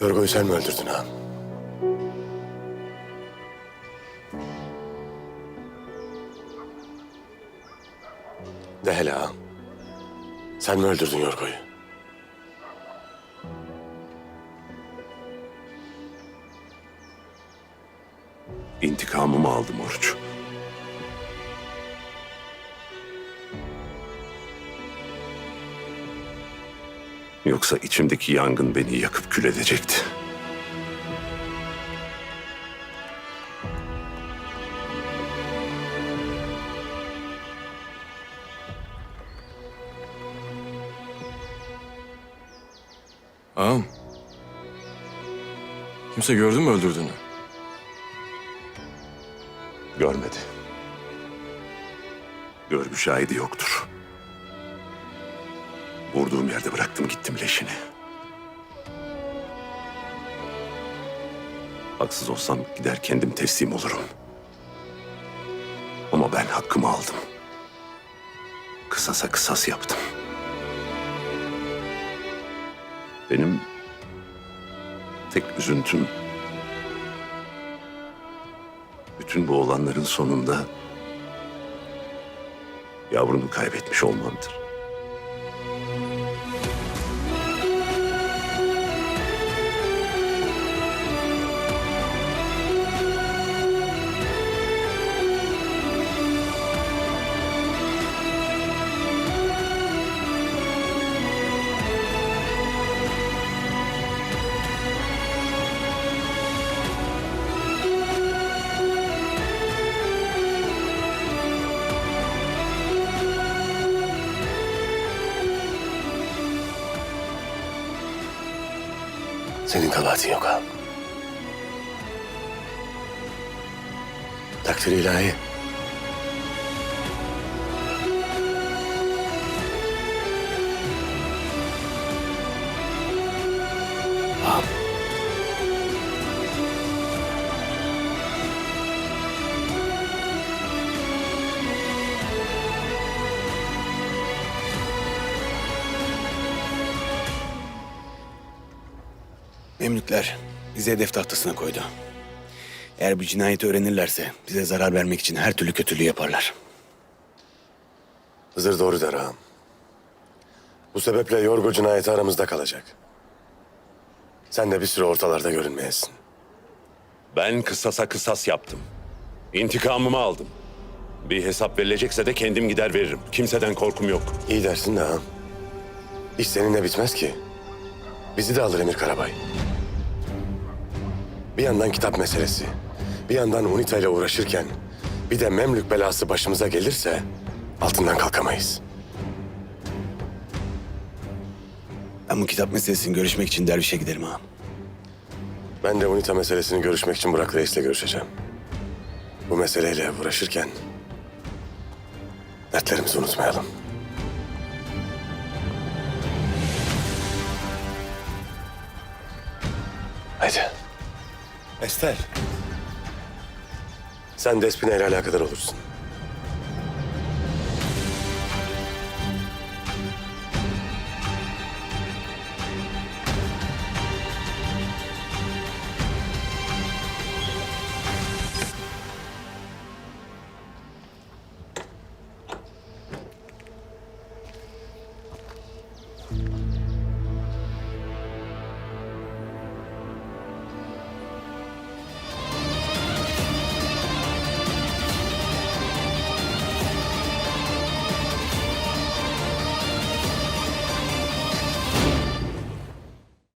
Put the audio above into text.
Yorgo'yu sen mi öldürdün ağam? De hele ağam. Sen mi öldürdün Yorgo'yu? İntikamımı aldım Oruç. Yoksa içimdeki yangın beni yakıp kül edecekti. Ağam. Kimse gördü mü öldürdüğünü? Görmedi. Görgü şahidi yoktur. Vurduğum yerde bıraktım gittim leşini. Haksız olsam gider kendim teslim olurum. Ama ben hakkımı aldım. Kısasa kısas yaptım. Benim tek üzüntüm bütün bu olanların sonunda yavrumu kaybetmiş olmamdır. Senin kabahatin yok ağam. Takdir ilahi. Memlükler bizi hedef tahtasına koydu. Eğer bu cinayeti öğrenirlerse bize zarar vermek için her türlü kötülüğü yaparlar. Hızır doğru der ağam. Bu sebeple Yorgo cinayeti aramızda kalacak. Sen de bir süre ortalarda görünmeyesin. Ben kısasa kısas yaptım. İntikamımı aldım. Bir hesap verilecekse de kendim gider veririm. Kimseden korkum yok. İyi dersin de ağam. İş seninle bitmez ki. Bizi de alır Emir Karabay. Bir yandan kitap meselesi, bir yandan UNITA ile uğraşırken bir de Memlük belası başımıza gelirse altından kalkamayız. Ben bu kitap meselesini görüşmek için dervişe giderim ha. Ben de UNITA meselesini görüşmek için Burak Reis'le görüşeceğim. Bu meseleyle uğraşırken dertlerimizi unutmayalım. Haydi. Ester. Sen Despina ile alakadar olursun.